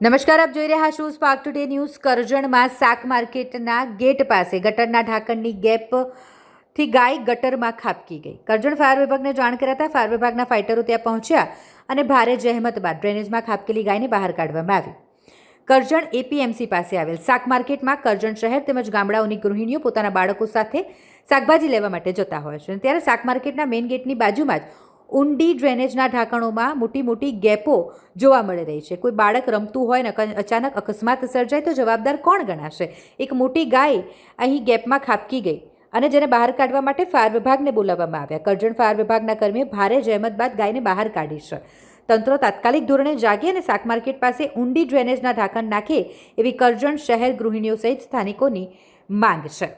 નમસ્કાર, આપ જોઈ રહ્યા છો સ્પાર્ક ટુડે ન્યૂઝ કરજણમાં શાક માર્કેટના ગેટ પાસે ગટરના ઢાંકણની ગેપથી ગાય ગટરમાં ખાબકી ગઈ. કરજણ ફાયર વિભાગને જાણ કરાતા ફાયર વિભાગના ફાઇટરો ત્યાં પહોંચ્યા અને ભારે જહેમત બાદ ડ્રેનેજમાં ખાબકેલી ગાયને બહાર કાઢવામાં આવી. કરજણ એપીએમસી પાસે આવેલ શાક માર્કેટમાં કરજણ શહેર તેમજ ગામડાઓની ગૃહિણીઓ પોતાના બાળકો સાથે શાકભાજી લેવા માટે જતા હોય છે. ત્યારે શાક માર્કેટના મેઇન ગેટની બાજુમાં જ ઊંડી ડ્રેનેજના ઢાંકણોમાં મોટી મોટી ગેપો જોવા મળી રહી છે. કોઈ બાળક રમતું હોય ને અચાનક અકસ્માત સર્જાય તો જવાબદાર કોણ ગણાશે? એક મોટી ગાય અહીં ગેપમાં ખાબકી ગઈ અને જેને બહાર કાઢવા માટે ફાયર વિભાગને બોલાવવામાં આવ્યા. કરજણ ફાયર વિભાગના કર્મીએ ભારે જહેમત બાદ ગાયને બહાર કાઢી છે. તંત્ર તાત્કાલિક ધોરણે જાગી અને શાક માર્કેટ પાસે ઊંડી ડ્રેનેજના ઢાંકણ નાખે એવી કરજણ શહેર ગૃહિણીઓ સહિત સ્થાનિકોની માંગ છે.